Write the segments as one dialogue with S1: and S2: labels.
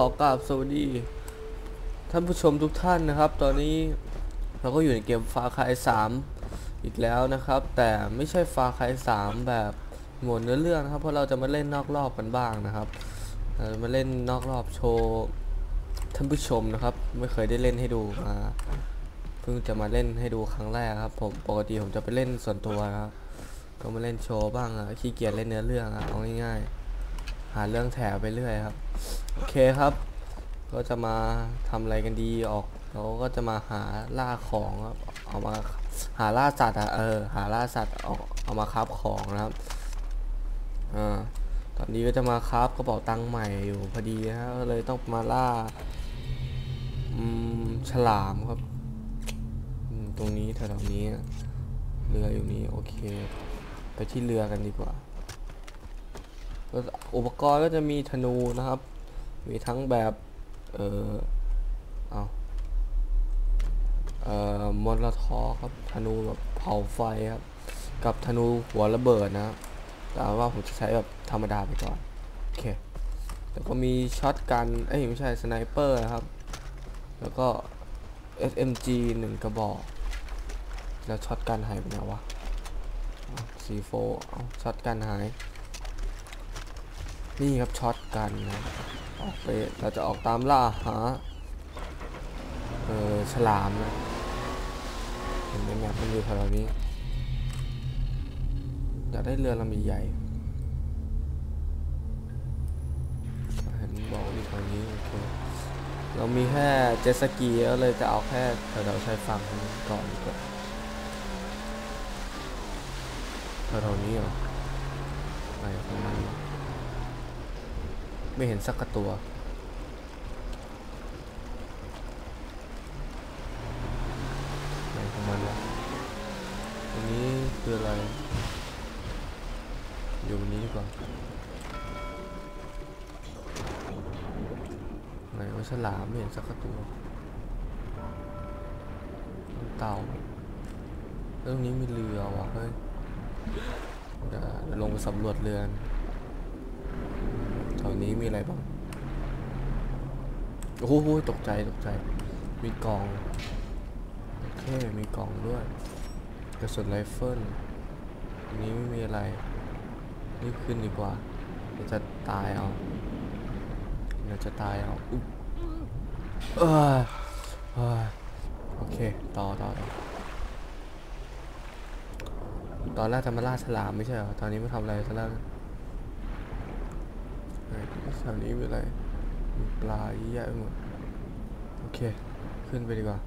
S1: ขอกราบสวัสดี ท่านผู้ชมทุกท่านนะครับ ตอนนี้เราก็อยู่ในเกมฟาคาย3อีกแล้วนะครับ แต่ไม่ใช่ฟาคาย3แบบหมดเนื้อเรื่องนะครับ เพราะเราจะมาเล่นนอกรอบกันบ้างนะครับามาเล่นนอกรอบโชว์ท่านผู้ชมนะครับ ไม่เคยได้เล่นให้ดูมาเพิ่งจะมาเล่นให้ดูครั้งแรกครับ ผมปกติผมจะไปเล่นส่วนตัวนะครับก็มาเล่นโชว์บ้างอะขี้เกียจเล่นเนื้อเรื่องอะเอาง่ายๆ หาเรื่องแถไปเรื่อยครับ โอเคครับ ก็จะมาทำอะไรกันดีออกเราก็จะมาหาล่าของครับเอามาหาล่าสัตว์อะเออหาล่าสัตว์เอาเอามาคราฟของนะครับอ่าตอนนี้ก็จะมาคราฟกระเป๋าตังค์ใหม่อยู่พอดีนะฮะก็เลยต้องมาล่าอืมฉลามครับตรงนี้แถวๆนี้เรืออยู่นี้โอเค ไปที่เรือกันดีกว่า อุปกรณ์ก็จะมีธนูนะครับ มีทั้งแบบ เออเอาเอ่อมอลทอครับ ธนูแบบเผาไฟครับ กับธนูหัวระเบิดนะครับ แต่ว่าผมจะใช้แบบธรรมดาไปก่อน โอเค แล้วก็มีช็อตกัน เอ้ยไม่ใช่สไนเปอร์นะครับ แล้วก็ SMG หนึ่งกระบอก แล้วช็อตกันหายไปไหนวะซีโฟเอาช็อตกันหาย นี่ครับช็อตกันนะออกไปเราจะออกตามล่าหาเออฉลามนะเห็นไหมแมพมันอยู่แถวนี้อยากได้เรือลำใหญ่เห็นบอกอยู่แถวนี้โอเคเรามีแค่เจ็ตสกีก็เลยจะเอาแค่แถวๆชายฝั่งก่อนดีกว่าแถวๆนี้เหรอไหนของมันวะ ไม่เห็นสักกระตัว ไหนของมันวะอันนี้คืออะไร อยู่บนนี้ดีกว่าไหนว่าฉลามไม่เห็นสักกระตัว เต่าแล้วตรงนี้มีเรือวะเฮ้ยเดี๋ยวลงไปสำรวจเรือน วนี้มีอะไรบ้าง โอ้โหตกใจตกใจ มีกล่อง โอเค มีกล่องด้วย กระสุนไรเฟิลอันนี้ไม่มีอะไร รีบขึ้นดีกว่าเดี๋ยวจะตายเอาเดี๋ยวจะตายเอาอุ๊ยเออโอเค ต่อต่อต่อตอนแรกจะมาล่าฉลามไม่ใช่เหรอ ตอนนี้มาทำอะไรซะแล้ว ไหนแถวนี้มีอะไรมีปลาเยอะแยะไปหมด โอเค ขึ้นไปดีกว่า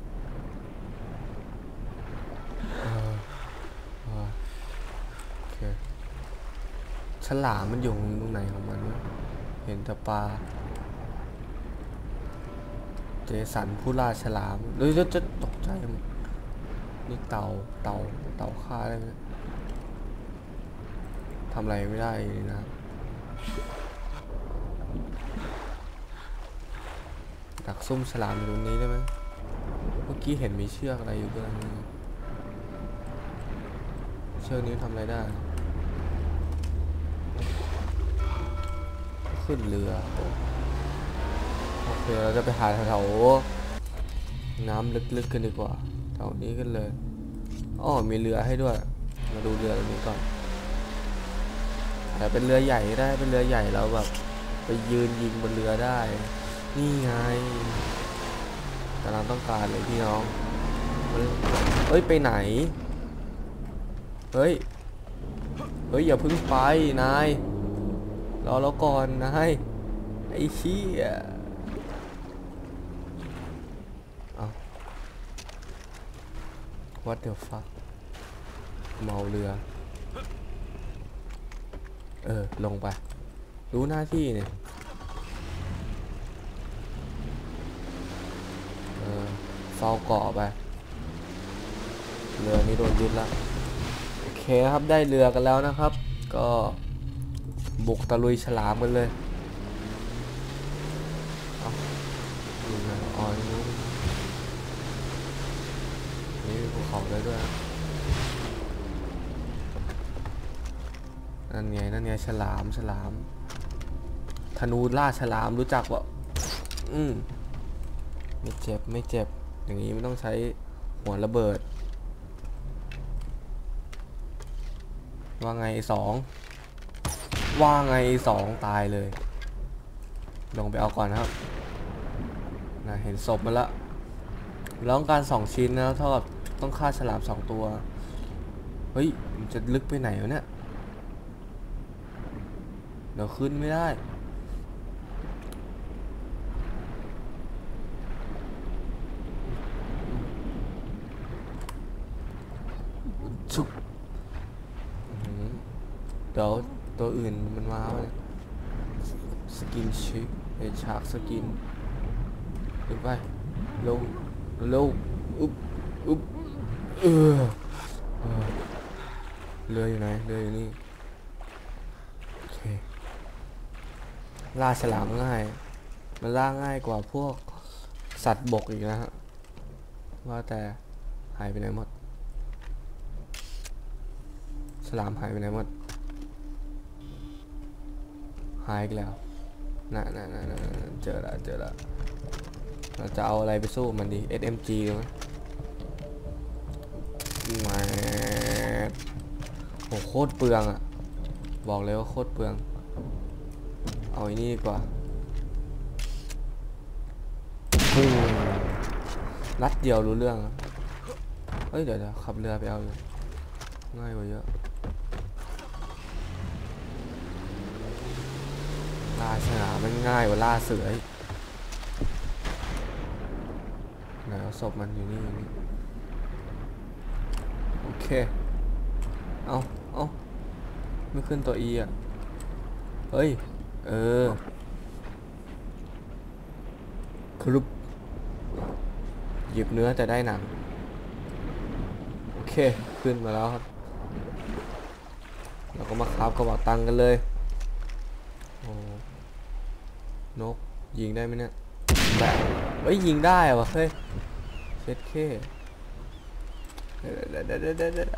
S1: โอเคฉลามมันอยู่ตรงไหนของมันวะเห็นแต่ปลา เจสันผู้ล่าฉลามเฮ้ยจะจะตกใจหมดนี่เต่าเต่าเต่าฆ่าได้ไหมทำอะไรไม่ได้เลยนะ ดักซุ่มฉลามอยู่ตรงนี้ได้ไหมเมื่อกี้เห็นมีเชือกอะไรอยู่ด้วยนี่เชือกนี้ทำอะไรได้ ขึ้นเรือ โอเค เราจะไปหาแถวน้ำลึกๆกันดีกว่าแถวนี้กันเลยอ้อมีเรือให้ด้วย มาดูเรือตรงนี้ก่อนแต่เป็นเรือใหญ่ได้ เป็นเรือใหญ่เราแบบไปยืนยิงบนเรือได้ นี่ไงกำลังต้องการเลยพี่น้อง เฮ้ย ไปไหน เฮ้ย เฮ้ย อย่าเพึ่งไป นาย รอแล้วก่อน นาย ไอ้เชี่ยเอา what the fuck เมาเรือ เออ ลงไป รู้หน้าที่เนี่ย เออ เฝ้าเกาะไป เรือนี้โดนยึดละโอเคครับได้เรือกันแล้วนะครับ ก็บุกตะลุยฉลามกันเลยเอาดูนะอ๋อนี่นี่ภูเขาเลยด้วยนั่นไงนั่นไงฉลามฉลามธนูล่าฉลามรู้จักปะอืมไม่เจ็บไม่เจ็บ อย่างนี้ไม่ต้องใช้หัวระเบิด ว่าไงสองว่าไงสองตายเลย ลงไปเอาก่อนนะครับนะเห็นศพมาล้วร้องการสองชิ้นนะเท่ากับต้องฆ่าฉลามสองตัว เฮ้ยมันจะลึกไปไหนวะเนี่ย เดี๋ยวขึ้นไม่ได้ ชุกอื้อหือเดี๋ยวตัวอื่นมันมาสกินชิคไอฉากสกินขึ้นไปลงลงอุ๊บอุ๊บออเออเรืออยู่ไหนเรืออยู่นี่โอเคล่าฉลามง่าย มันล่าง่ายกว่าพวกสัตว์บกอีกนะฮะว่าแต่หายไปไหนหมด ฉลามหายไปไหนหมด หายอีกแล้วน่ะน่ะน่ะน่ะเจอละเจอละเราจะเอาอะไรไปสู้มันดี SMG เลยไหมมาโหโคตรเปลืองอะบอกเลยว่าโคตรเปลือง เอาอ้นี่ดีกว่าปุ้งนัดเดียวรู้เรื่องเฮ้ยเดี๋ยวเดี๋ยวขับเรือไปเอาเลยง่ายกว่าเยอะ ล่าฉลามันง่ายกว่าล่าเสือไหนเอาศพมันอยู่นี่อยู่นี่ โอเค เอาเอาไม่ขึ้นตัว E อะ เฮ้ย เออครุบหยิบเนื้อแต่ได้หนัง โอเค ขึ้นมาแล้วครับ เราก็มาคราบกระบอกตังค์กันเลย โอ้นก ยิงได้ไหมเนี่ยแบบเฮ้ยยิงได้วะเฮ้ยเช็ดเคเดี๋ยวเดี๋ยวเดี๋ยวเดี๋ยวเดี๋ยว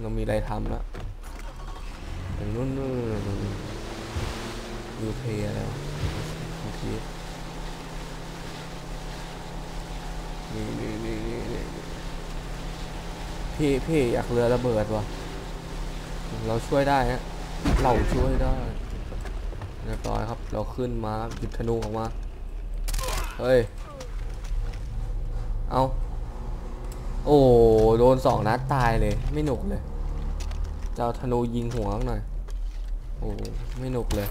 S1: เรามีอะไรทำล้วอย่างนู้นนู่นยูเพย์อะไรวะโอเคนี่นี่นี่นี่นี่พี่พี่อยากเรือระเบิดวะเราช่วยได้ฮะเราช่วยได้ เรียบร้อยครับ เราขึ้นมาหยิบธนูออกมา เฮ้ย เอาโอ้โดนสองนัดตายเลย ไม่หนุกเลยจะเอาธนูยิงหัวหน่อย โอ้ไม่หนุกเลย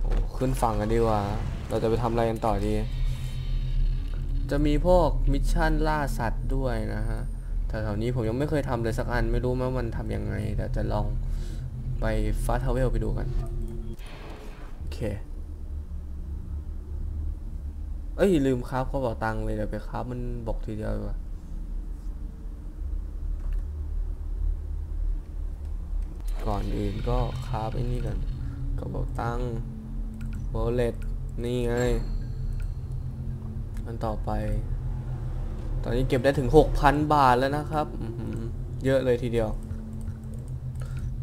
S1: โอ้ขึ้นฝั่งกันดีกว่า เราจะไปทำอะไรกันต่อดี จะมีพวกมิชชั่นล่าสัตว์ด้วยนะฮะแถวๆนี้ผมยังไม่เคยทำเลยสักอันไม่รู้ว่ามันทำยังไงเดี๋ยวจะลอง ไปฟาทาวเวลไปดูกัน โอเค เอ้ย ลืมครับเขาบอกตังค์เลย เดี๋ยวไปครับมันบอกทีเดียวดีกว่าก่อนอื่นก็คราบไอ้นี่กันกระเป๋าตังค์โวเลตนี่ไง อันต่อไป ตอนนี้เก็บได้ถึง 6,000 บาทแล้วนะครับ เยอะเลยทีเดียว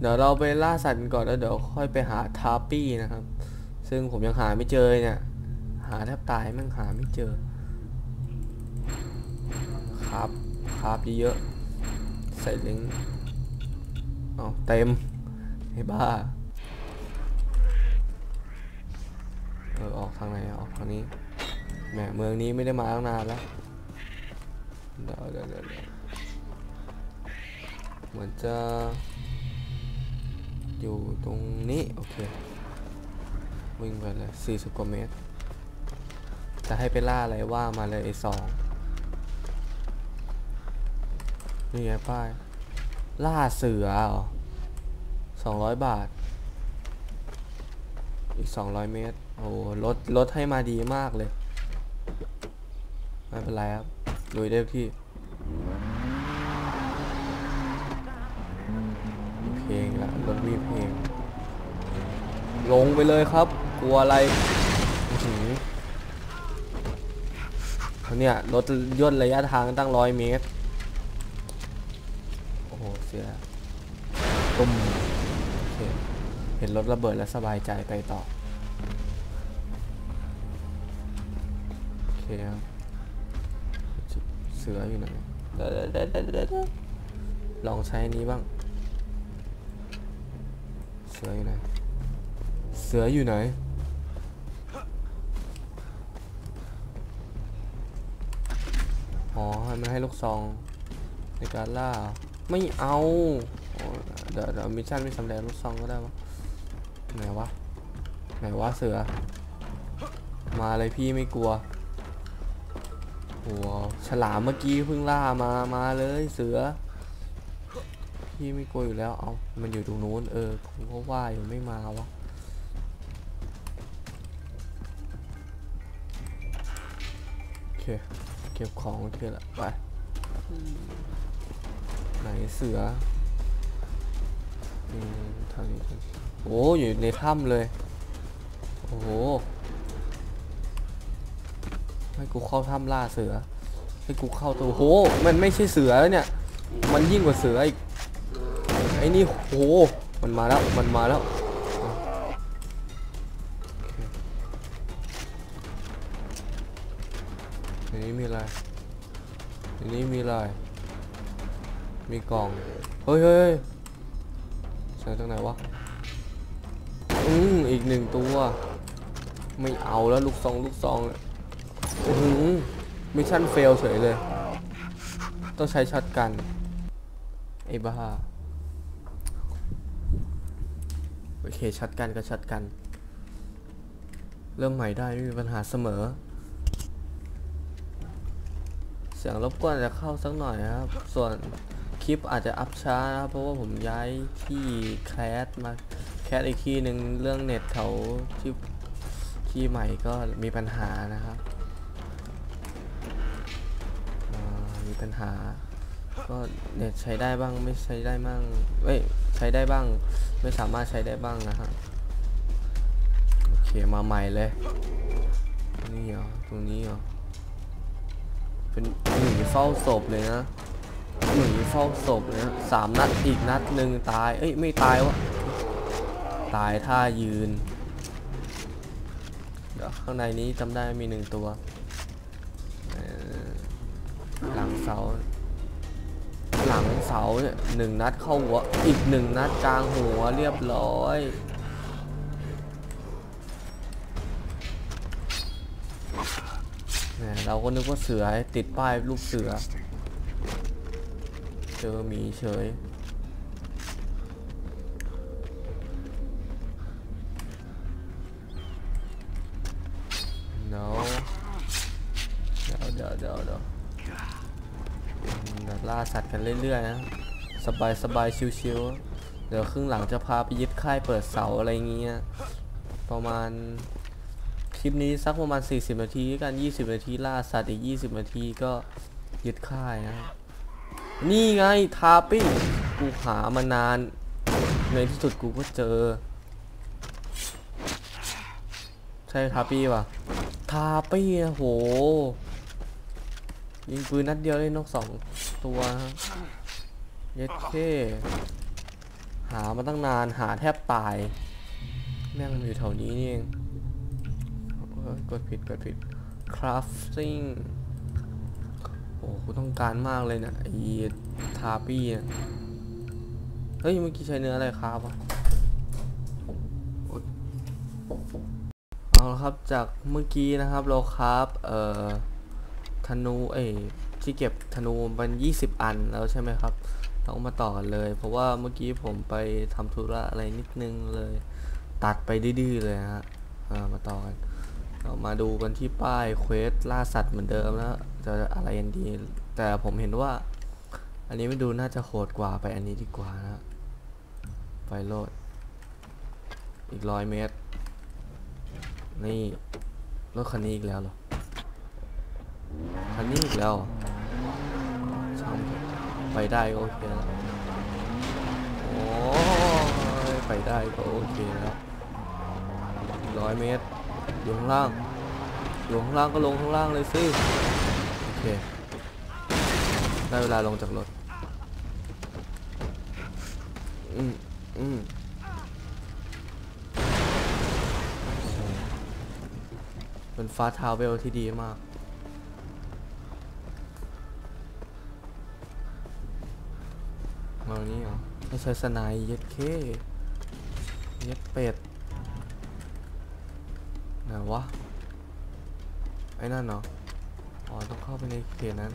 S1: เดี๋ยวเราไปล่าสัตว์ก่อนแล้วเดี๋ยวค่อยไปหาทาร์ปี้นะครับ ซึ่งผมยังหาไม่เจอเนี่ย หาแทบตายแม่งหาไม่เจอ ครับครับเยอะๆใส่ลิงก์เอาเต็มไอ้บ้าเออออกทางไหนออกทางนี้แหมเมืองนี้ไม่ได้มาตั้งนานแล้วเดี๋ยวเดี๋ยวเดี๋ยวเหมือนจะ อยู่ตรงนี้ โอเค วิ่งไปเลย40กว่าเมตร จะให้ไปล่าอะไรว่ามาเลยไอ้สองนี่ไงป้าย ล่าเสือเหรอสองร้อยบาท อีกสองร้อยเมตร โอ้ลดลดให้มาดีมากเลย ไม่เป็นไรครับลุยได้ทุ ลงละรถมีเพลงลงไปเลยครับ กลัวอะไรเขาเนี่ยรถย่นระยะทางตั้งร้อยเมตร โอ้โห เสียตุ้มเเห็นรถระเบิดแล้วสบายใจไปต่อ โอเคครับเสืออยู่ไหนลองใช้นี้บ้าง สืออยู่ไหน เสืออยู่ไหน อ๋อให้มันให้ลูกซอง ในการล่า ไม่เอาเดี๋ยวเดี๋ยวมิชชั่นไม่สำเร็จลูกซองก็ได้วะไหนวะ ไหนวะเสือ มาเลยพี่ไม่กลัวโหฉลามเมื่อกี้เพิ่งล่ามา มาเลยเสือ พี่ไม่กลัวอยู่แล้ว เอามันอยู่ตรงนู้น เออผมก็ว่าอยู่ไม่มาวะโอเค เก็บของโอเคละไป ไหนเสืออืมทางนี้ทางนี้โอ้อยู่ในถ้ำเลย โอ้โหให้กูเข้าถ้ำล่าเสือให้กูเข้าตัวโห มันไม่ใช่เสือแล้วเนี่ย มันยิ่งกว่าเสืออีกไอ้นี่โหมันมาแล้วมันมาแล้วอาโอเคในนี้มีอะไรในนี้มีอะไรมีกล่องเฮ้ยเฮ้ยเฮ้ยใส่ตรงไหนวะอืมอีกหนึ่งตัว ไม่เอาแล้วลูกซองลูกซองเนี่ยโอ้โหมิชชั่นเฟลเฉยเลย ต้องใช้ช็อตกันไอ้บ้า โอเค ช็อตกันก็ช็อตกัน เริ่มใหม่ได้ไม่มีปัญหาเสมอ เสียงรบกวนจะเข้าสักหน่อยนะครับ ส่วนคลิปอาจจะอัพช้านะครับเพราะว่าผมย้ายที่แคสมาแคสอีกที่หนึ่งเรื่องเน็ตเขาที่ที่ใหม่ก็มีปัญหานะครับมีปัญหา ก็เน็ตใช้ได้บ้างไม่ใช้ได้บ้างเอ้ยใช้ได้บ้าง ไม่สามารถใช้ได้บ้างนะฮะโอเคมาใหม่เลยนี่เหรอตรงนี้เหรอเป็นหนีเฝ้าศพเลยนะหนีเฝ้าศพเลยนะสามนัดอีกนัดหนึ่งตายเอ้ยไม่ตายวะตายท่ายืนเดี๋ยวข้างในนี้จำได้มีหนึ่งตัวหลังเสา ลังเสาเนี่ยหนึ่งนัดเข้าหัว อีกหนึ่งนัดกลางหัวเรียบร้อยเราก็นึกว่าเสือติดป้ายรูปเสือ เจอมีเฉย สัตว์กันเรื่อยๆนะสบายสบายชิวๆเดี๋ยวครึ่งหลังจะพาไปยึดค่ายเปิดเสาอะไรเงี้ยประมาณคลิปนี้สักประมาณ 40 นาทีกัน 20 นาทีล่าสัตว์อีก 20 นาทีก็ยึดค่ายนะนี่ไงทาปิ้งกูหามานาน ในที่สุดกูก็เจอ ใช่ทาปี้ป่ะทาปี้อะโห ยิงปืนนัดเดียวได้นกสองตัวฮะเย็ดเท่หามาตั้งนานหาแทบตาย แม่งมันอยู่แถวนี้นี่เองเอ้ยกดผิดกดผิด crafting โอ้กูต้องการมากเลยนะไอ้ทาปี้เนี่ยเฮ้ยเมื่อกี้ใช้เนื้ออะไรครับวะเอาละครับจากเมื่อกี้นะครับเราครับเอ่อ ธนูเอ้ยที่เก็บธนูมัน20 อันแล้วใช่ไหมครับต้องมาต่อกันเลย เพราะว่าเมื่อกี้ผมไปทำธุระอะไรนิดนึงเลย ตัดไปดื้อเลยฮะามาต่อกันเรามาดูกันที่ป้ายเควสล่าสัตว์เหมือนเดิมแล้วจะอะไรกันดี แต่ผมเห็นว่า อันนี้ไม่ดูน่าจะโหดกว่าไปอันนี้ดีกว่านะไฟโลด อีกร้อยเมตร นี่รถคันนี้อีกแล้วเหรอ คันนี้อีกแล้วช่างไปได้ก็โอเคแล้วโอ้ยไปได้ก็โอเคแล้วร้อยเมตรอยู่ข้างล่างอยู่ข้างล่างก็ลงข้างล่างเลยสิโอเคได้เวลาลงจากรถอืมอืมเป็นฟ้าทาวเวลที่ดีมาก นี้เหรอไม่ใช่สนายเย็ดเคเย็ดเป็ดไหนวะ ไอ้นั่นเนาะอ๋อ ต้องเข้าไปในเขตนั้น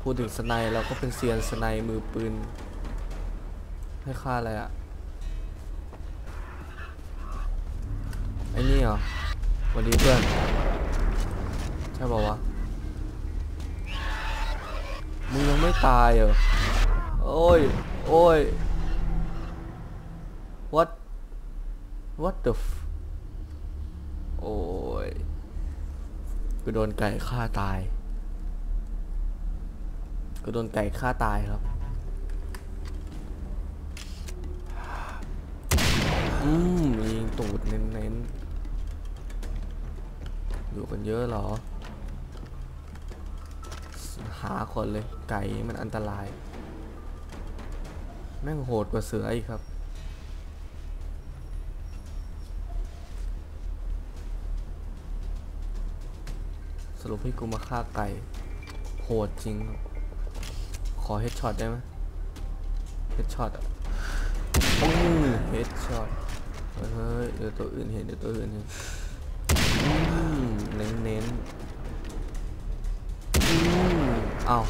S1: พูดถึงสนด์เราก็เป็นเซียนสนด์มือปืน ให้ค่าอะไรอะไอ้นี่เหรอวัสดีเพื่อน ใช่ป่าวะ มึงยังไม่ตายเหรอ โอ้ย โอ้ย what what the f โอ้ยกูโดนไก่ฆ่าตายกูโดนไก่ฆ่าตายครับ อืมยิงตูดเน้นๆอยู่กันเยอะเหรอ หาคนเลย ไก่มันอันตราย แม่งโหดกว่าเสืออีกครับ สรุปให้กูมาฆ่าไก่ โหดจริง ขอเฮดช็อตได้ไหมเฮดช็อตอะอืมเฮดช็อตเฮ้ยเดี๋ยวตัวอื่นเห็นเดี๋ยวตัวอื่นเห็นเน้นเน้นๆ เอา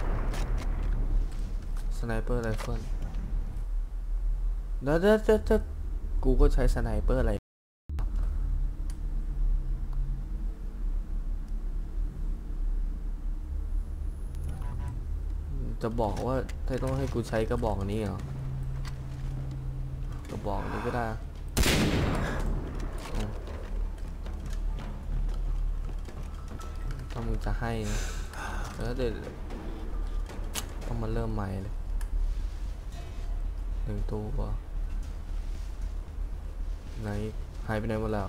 S1: สไนเปอร์ไรเฟิลเดี๋ยวเดี๋ยวเดี๋ยวเดี๋ยวกูก็ใช้สไนเปอร์อะไรจะบอกว่าถ้าต้องให้กูใช้กระบอกนี้เหรอกระบอกนี้ก็ได้ถ้ามึงจะให้นะแล้วเดี๋ยว ต้องมาเริ่มใหม่เลยหนึ่งตัวไหนหายไปไหนหมดแล้ว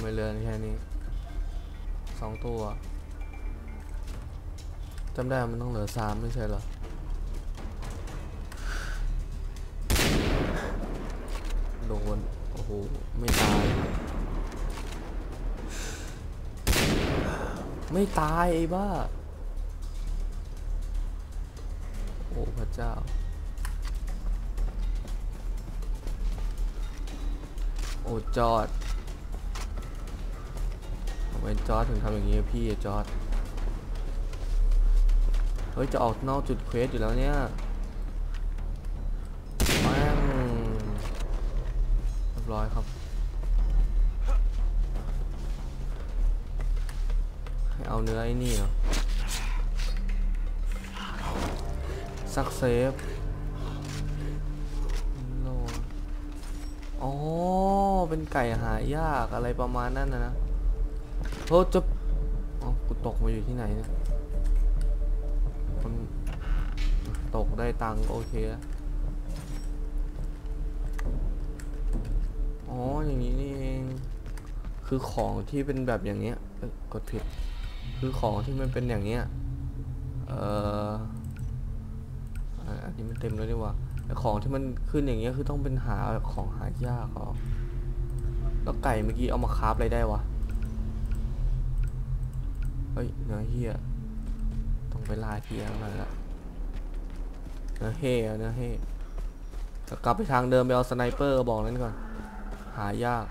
S1: ไม่เหลือแค่นี้สองตัวจำได้มันต้องเหลือสามไม่ใช่เหรอโดนโอ้โห ไม่ตาย ไม่ตายไอ้บ้า ระเจ้า โอ้จอดทำไมจอดถึงทำอย่างนี้พี่จอดเฮ้ย จะออกนอกจุดเควสอยู่แล้วเนี่ยแม่งเรียบร้อยครับ ให้เอาเนื้อไอ้นี่เหรอ ซักเซฟโลอ๋อ เป็นไก่หายากอะไรประมาณนั้นนะนะโทษจะอ๋อกูตกมาอยู่ที่ไหนเนี่ยคนตกได้ตังค์ก็โอเคล้วอ๋อ อย่างนี้นี่เอง คือของที่เป็นแบบอย่างเงี้ยกดผิด คือของที่มันเป็นอย่างเงี้ย เอ่อ นนี้มันเต็มแล้วดีกว่าไอ้ของที่มันขึ้นอย่างเงี้ยคือต้องเป็นหาของหายากเหรอแล้วไก่เมื่อกี้เอามาคราฟอะไรได้วะ เฮ้ยเนื้อเฮียต้องไปลาเทียงหน่อยละเนื้อเฮ่อะเนื้อเฮ่แต่กลับไปทางเดิมไปเอาสไนเปอร์บอกนั้นก่อน หายาก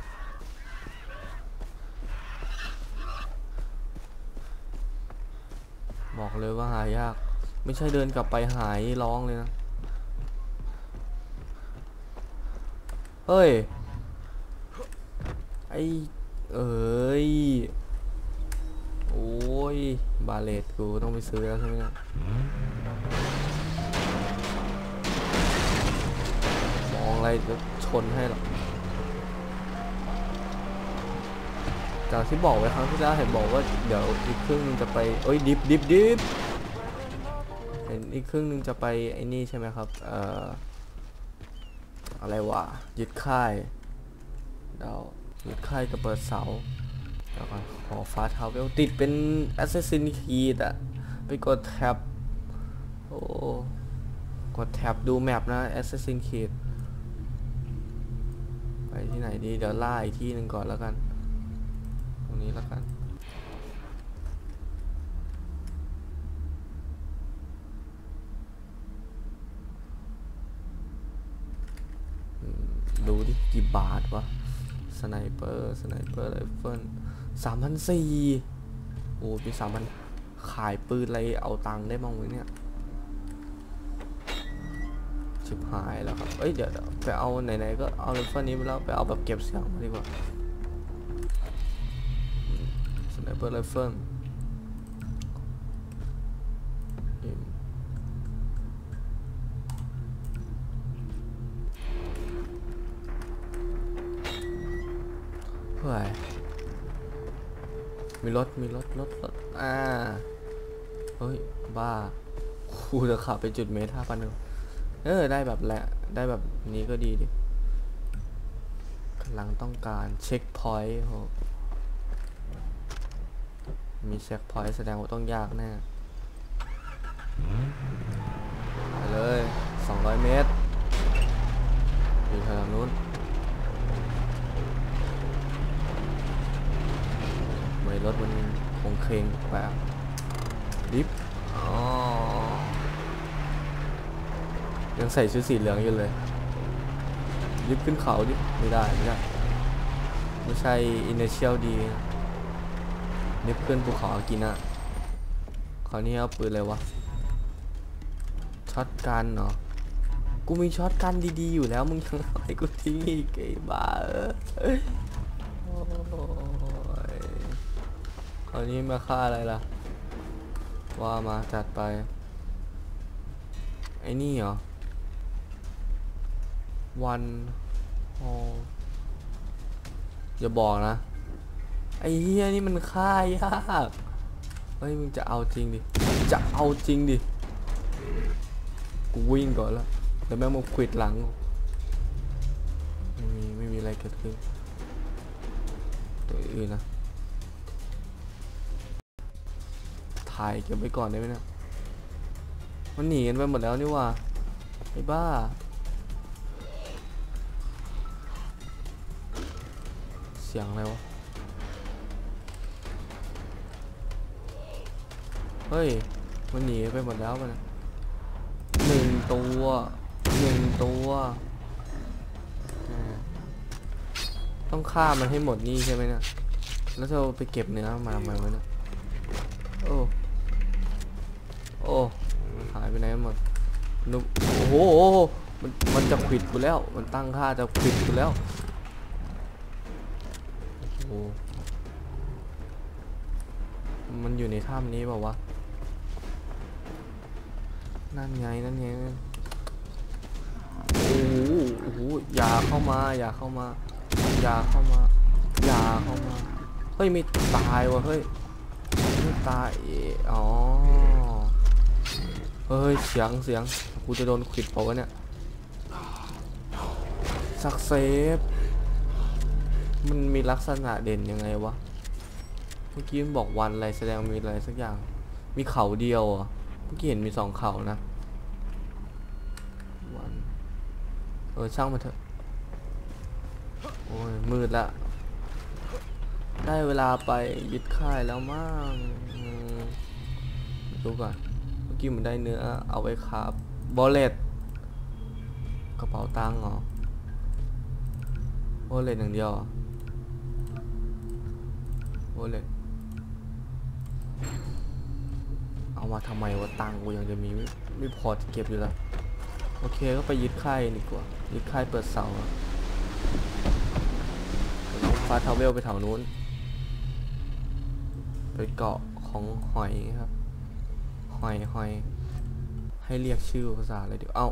S1: บอกเลยว่าหายาก ไม่ใช่เดินกลับไปหายร้องเลยนะ เฮ้ย ไอเอ้ย โอ้ย บาเลตกูต้องไปซื้อแล้วใช่ไหมเนี่ยมองอะไรจะชนให้หรอกจากที่บอกไว้ครั้งที่แล้วเห็นบอกว่าเดี๋ยวอีกครึ่งนึงจะไปเอ้ยดิบดิบดิบเห็น อีกครึ่งนึงจะไปไอ้นี่ใช่ไหมครับ เอ่อ อะไรวะ ยึดค่ายเดี๋ยวยึดค่ายกับเปิดเสาแล้วก็ขอฟ้าเทาเวลติดเป็น Assassin Creed อะไปกดแท็บ โอ้ กดแท็บดูแมปนะ Assassin Creed ไปที่ไหนดี เดี๋ยวล่าอีกที่หนึ่งก่อนแล้วกัน ตรงนี้แล้วกัน อืมดูดิ กี่บาทวะสไนเปอร์สไนเปอร์ไรเฟิลสามพันสี่โอ้มีสามพันขายปืนอะไรเอาตังค์ได้บ้างไหมเนี่ยชิบหายแล้วครับ เอ้ยเดี๋ยวเดี๋ยวไปเอาไหนๆก็เอาไรเฟิลนี้ไปแล้วไปเอาแบบเก็บเสียงมาดีกว่าสไนเปอร์ไรเฟิล มีรถ มีรถ รถ รถ อ่า เฮ้ย บ้าคูจะขับไปจุดเมทห้าพันหนึ่งเออ ได้แบบแหละ ได้แบบนี้ก็ดีดิกำลังต้องการเช็คพอยต์โหมีเช็คพอยต์แสดงว่าต้องยากแน่ไปเลย 200 เมตรอยู่ทางนู้น ไม่ รถมันคงเคงแบบดิฟอ๋อยังใส่ชุดสีเหลืองอยู่เลยดิฟขึ้นเขาดิไม่ได้ไม่ได้ไม่ใช่ initial D ดิฟขึ้นภูเขาอากินะคราวนี้เอาปืนอะไรวะช็อตกันเหรอกูมีช็อตกันดีๆอยู่แล้วมึงยังเอาให้กูทิ้งอีกไอ้บ้าเอ้ย วนี้มาฆ่าอะไรล่ะ ว่ามาจัดไป ไอ้นี่เหรอ วันโออย่าบอกนะ ไอ้เฮียนี่มันฆ่ายากเฮ้ยมึงจะเอาจริงดิ จะเอาจริงดิ กูวิ่งก่อนแล้วแล้วแม่งมาควิดหลังไม่มีไม่มีอะไรเกิดขึ้นตัวอื่นนะ ถ่ายเก็บไว้ก่อนได้ไหมเนะมันหนีกันไปหมดแล้วนี่ว่าไอ้บ้า เสียงอะไรวะ เฮ้ย มันหนีไปหมดแล้วมันหนึ่งตัวหนึ่งตัว ต้องฆ่ามันให้หมดนี่ใช่ไหมเนี่ยแล้วจะเอไปเก็บเนื้อมาทำไมวะเนี่ยโอ้ โอ้มันหายไปไหนหมดนุกโอ้โหโอ้โหมันมันจะขิดกูแล้ว มันตั้งค่าจะขิดกูแล้วโอ้โหมันอยู่ในถ้ำนี้เปล่าวะ นั่นไง นั่นไงโอ้โหโอ้โหอย่าเข้ามา อย่าเข้ามา อย่าเข้ามา อย่าเข้ามา เฮ้ยไม่ตายวะเฮ้ยไม่ตาย อ๋อ เฮ้ยเสียงเสียงกูจะโดนขิดเปล่าวะเนี่ยสักเซฟมันมีลักษณะเด่นยังไงวะเมื่อกี้มันบอกวันอะไรแสดงมีอะไรสักอย่าง มีเขาเดียวอะเมื่อกี้เห็นมีสองเขานะวันเออช่างมันเถอะโอ้ยมืดละได้เวลาไปยึดค่ายแล้วมั้งดูก่อน กี่มันได้เนื้อ เอาไว้คาบบอลเลตกระเป๋าตังค์เหรอบอลเลตอย่างเดียวบอลเลตเอามาทำไมวะตังค์กูยังจะมีไม่ไม่พอจะเก็บอยู่ล้วโอเคก็ไปยึดค่ายดีกว่า ยึดค่ายเปิดเสาอะเดี๋ยวน้องฟ้าทาวเวลไปแถวนู้นไปเกาะของหอยครับ อยหอย ให้เรียกชื่อภาษาอะไรเดี๋ยวเอา